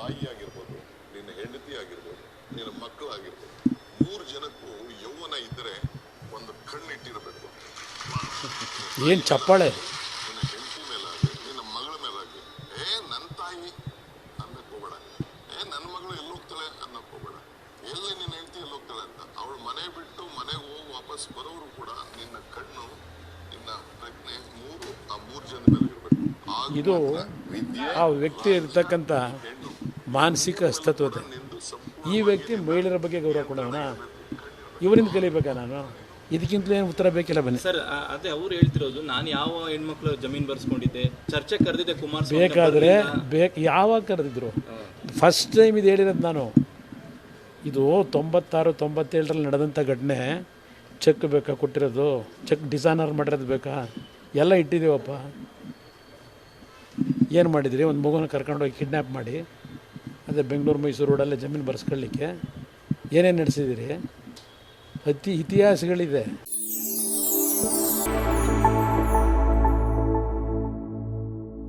ತಾಯಿ ಆಗಿರ್ಬೋದು ನಿನ್ನ ಹೆಂಡತಿ ಆಗಿರ್ಬೋದು ನಿನ್ನ ಮಕ್ಕಳಾಗಿರ್ಬೋದು ಮೂರು ಜನಕ್ಕೂ ಯೌವನ ಇದ್ದರೆ ಒಂದು ಕಣ್ಣಿಟ್ಟಿರಬೇಕು. ಏನು ಚಪ್ಪಾಳೆ? ನಿನ್ನ ಹೆಂಡತಿ ಮೇಲಾಗಲಿ ನಿನ್ನ ಮಗಳ ಮೇಲಾಗಲಿ ಏ ನನ್ನ ತಾಯಿ ಅನ್ನಕ್ಕೆ ಹೋಗ್ಬೇಡ. ಏ ನನ್ನ ಮಗಳು ಎಲ್ಲಿ ಹೋಗ್ತಾಳೆ ಅನ್ನಕ್ಕೆ ಹೋಗ್ಬೇಡ. ಎಲ್ಲಿ ನಿನ್ನ ಹೆಂಡತಿ ಎಲ್ಲಿ ಹೋಗ್ತಾಳೆ ಅಂತ ಅವಳು ಮನೆ ಬಿಟ್ಟು ಮನೆಗೆ ಹೋಗಿ ವಾಪಸ್ ಬರೋರು ಕೂಡ ನಿನ್ನ ಕಣ್ಣು ನಿನ್ನ ಪ್ರಜ್ಞೆ ಮೂರು ಆ ಮೂರು ಜನ ಮೇಲೆ ಇರಬೇಕು ಆಗ ಇದು ಆ ವ್ಯಕ್ತಿ ಇರ್ತಕ್ಕಂಥ ಮಾನಸಿಕ ಅಸ್ತತ್ವತೆ. ಈ ವ್ಯಕ್ತಿ ಮಹಿಳೆಯರ ಬಗ್ಗೆ ಗೌರವ ಕೊಡೋಣ. ಇವರಿಂದ ಕಲಿಬೇಕಾ ನಾನು? ಇದಕ್ಕಿಂತಲೂ ಏನು ಉತ್ತರ ಬೇಕಿಲ್ಲ ಬನ್ನಿ. ಸರ್ ಅದೇ ಅವ್ರು ಹೇಳ್ತಿರೋದು ನಾನು ಯಾವ ಹೆಣ್ಮಕ್ಳು ಜಮೀನು ಬರ್ಸ್ಕೊಂಡಿದ್ದೆ ಚರ್ಚೆ ಕರೆದಿದ್ದೆ ಕುಮಾರ್ ಬೇಕಾದರೆ ಬೇಕು ಯಾವಾಗ ಕರೆದಿದ್ರು? ಫಸ್ಟ್ ಟೈಮ್ ಇದು ಹೇಳಿರೋದು ನಾನು. ಇದು ತೊಂಬತ್ತಾರು ತೊಂಬತ್ತೇಳರಲ್ಲಿ ನಡೆದಂಥ ಘಟನೆ. ಚೆಕ್ ಬೇಕಾ ಕೊಟ್ಟಿರೋದು? ಚೆಕ್ ಡಿಸೈನರ್ ಮಾಡಿರೋದು ಬೇಕಾ? ಎಲ್ಲ ಇಟ್ಟಿದ್ದೀವಪ್ಪ. ಏನು ಮಾಡಿದಿರಿ? ಒಂದು ಮಗುನ ಕರ್ಕೊಂಡೋಗಿ ಕಿಡ್ನ್ಯಾಪ್ ಮಾಡಿ, ಅದೇ ಬೆಂಗಳೂರು ಮೈಸೂರು ರೋಡಲ್ಲೇ ಜಮೀನು ಬರ್ಸ್ಕೊಳ್ಳಿಕ್ಕೆ. ಏನೇನು ನಡೆಸಿದಿರಿ? ಅತಿ ಇತಿಹಾಸಗಳಿದೆ.